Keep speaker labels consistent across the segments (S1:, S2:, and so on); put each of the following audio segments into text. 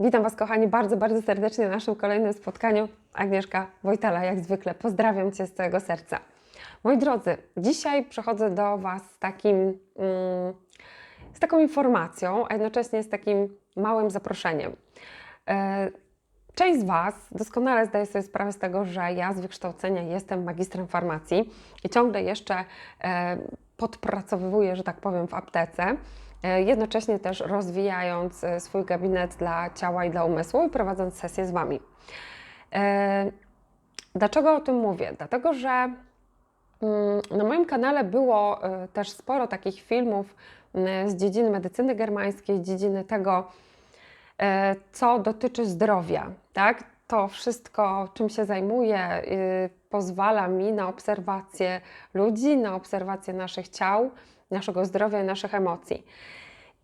S1: Witam Was, kochani, bardzo, bardzo serdecznie na naszym kolejnym spotkaniu. Agnieszka Wojtala, jak zwykle, pozdrawiam Cię z całego serca. Moi drodzy, dzisiaj przychodzę do Was z, takim, mm, z taką informacją, a jednocześnie z takim małym zaproszeniem. E, Część z Was doskonale zdaje sobie sprawę z tego, że ja z wykształcenia jestem magistrem farmacji i ciągle jeszcze e, podpracowuję, że tak powiem, w aptece, e, jednocześnie też rozwijając e, swój gabinet dla ciała i dla umysłu i prowadząc sesje z Wami. E, Dlaczego o tym mówię? Dlatego, że mm, na moim kanale było też sporo takich filmów mm, z dziedziny medycyny germańskiej, dziedziny tego, co dotyczy zdrowia, tak? To wszystko, czym się zajmuję, y, pozwala mi na obserwację ludzi, na obserwację naszych ciał, naszego zdrowia i naszych emocji.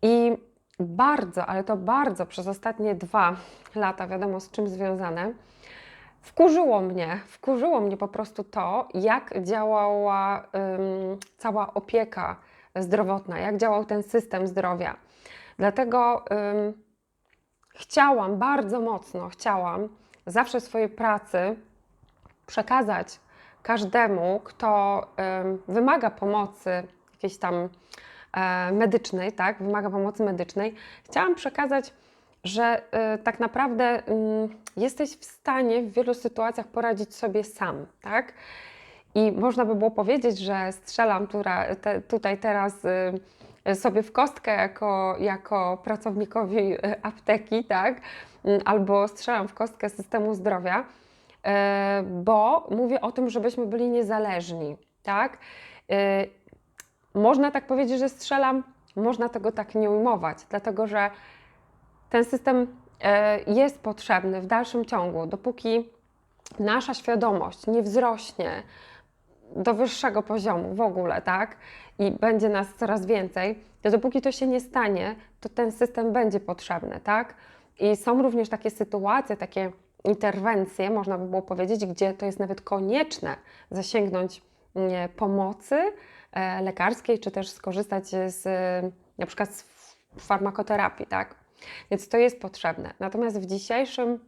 S1: I bardzo, ale to bardzo przez ostatnie dwa lata, wiadomo z czym związane, wkurzyło mnie, wkurzyło mnie po prostu to, jak działała ym, cała opieka zdrowotna, jak działał ten system zdrowia. Dlatego ym, chciałam, bardzo mocno chciałam zawsze swojej pracy przekazać każdemu, kto ym, wymaga pomocy jakiejś tam e, medycznej, tak, wymaga pomocy medycznej, chciałam przekazać, że y, tak naprawdę ym, jesteś w stanie w wielu sytuacjach poradzić sobie sam, tak? I można by było powiedzieć, że strzelam tutaj teraz y, sobie w kostkę jako, jako pracownikowi y, apteki, tak? Mm, Albo strzelam w kostkę systemu zdrowia, y, bo mówię o tym, żebyśmy byli niezależni, tak? Y, Można tak powiedzieć, że strzelam, można tego tak nie ujmować, dlatego że ten system e, jest potrzebny w dalszym ciągu, dopóki nasza świadomość nie wzrośnie do wyższego poziomu w ogóle, tak? I będzie nas coraz więcej, to dopóki to się nie stanie, to ten system będzie potrzebny, tak? I są również takie sytuacje, takie interwencje, można by było powiedzieć, gdzie to jest nawet konieczne zasięgnąć pomocy e, lekarskiej, czy też skorzystać z e, na przykład z farmakoterapii, tak? Więc to jest potrzebne. Natomiast w dzisiejszym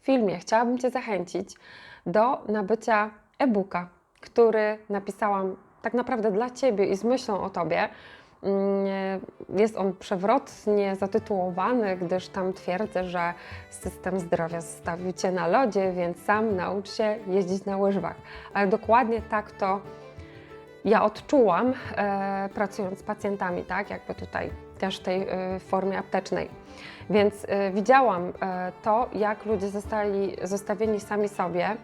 S1: filmie chciałabym Cię zachęcić do nabycia e-booka, który napisałam tak naprawdę dla Ciebie i z myślą o Tobie. Mm, Jest on przewrotnie zatytułowany, gdyż tam twierdzę, że system zdrowia zostawił Cię na lodzie, więc sam naucz się jeździć na łyżwach. Ale dokładnie tak to ja odczułam, e, pracując z pacjentami, tak, jakby tutaj też w tej e, formie aptecznej. Więc e, widziałam e, to, jak ludzie zostali zostawieni sami sobie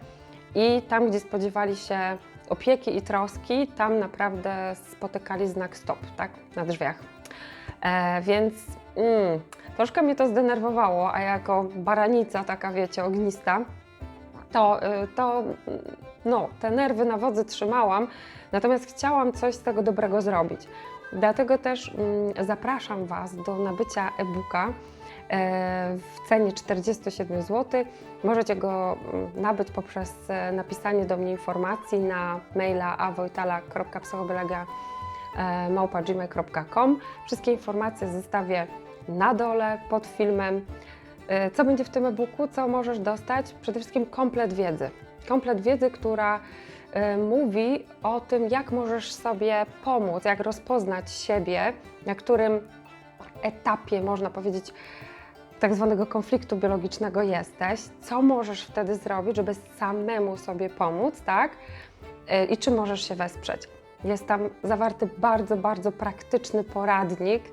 S1: i tam, gdzie spodziewali się opieki i troski, tam naprawdę spotykali znak stop, tak, na drzwiach. E, więc mm, troszkę mnie to zdenerwowało, a jako baranica, taka wiecie, ognista, to, y, to no, te nerwy na wodzy trzymałam, natomiast chciałam coś z tego dobrego zrobić. Dlatego też mm, zapraszam Was do nabycia e-booka e, w cenie 47 zł. Możecie go mm, nabyć poprzez e, napisanie do mnie informacji na maila awojtala.psychobiologia.gmail.com Wszystkie informacje zostawię na dole pod filmem. E, Co będzie w tym e-booku? Co możesz dostać? Przede wszystkim komplet wiedzy. Komplet wiedzy, która e, mówi o tym, jak możesz sobie pomóc, jak rozpoznać siebie, na którym etapie, można powiedzieć, tak zwanego konfliktu biologicznego jesteś, co możesz wtedy zrobić, żeby samemu sobie pomóc, tak? E, I czym możesz się wesprzeć. Jest tam zawarty bardzo, bardzo praktyczny poradnik,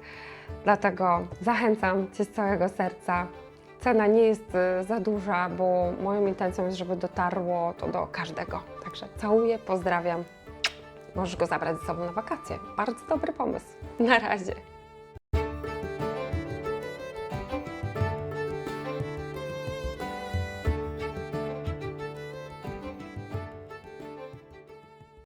S1: dlatego zachęcam Cię z całego serca. Cena nie jest e, za duża, bo moją intencją jest, żeby dotarło to do każdego. Także całuję, pozdrawiam. Możesz go zabrać ze sobą na wakacje. Bardzo dobry pomysł. Na razie.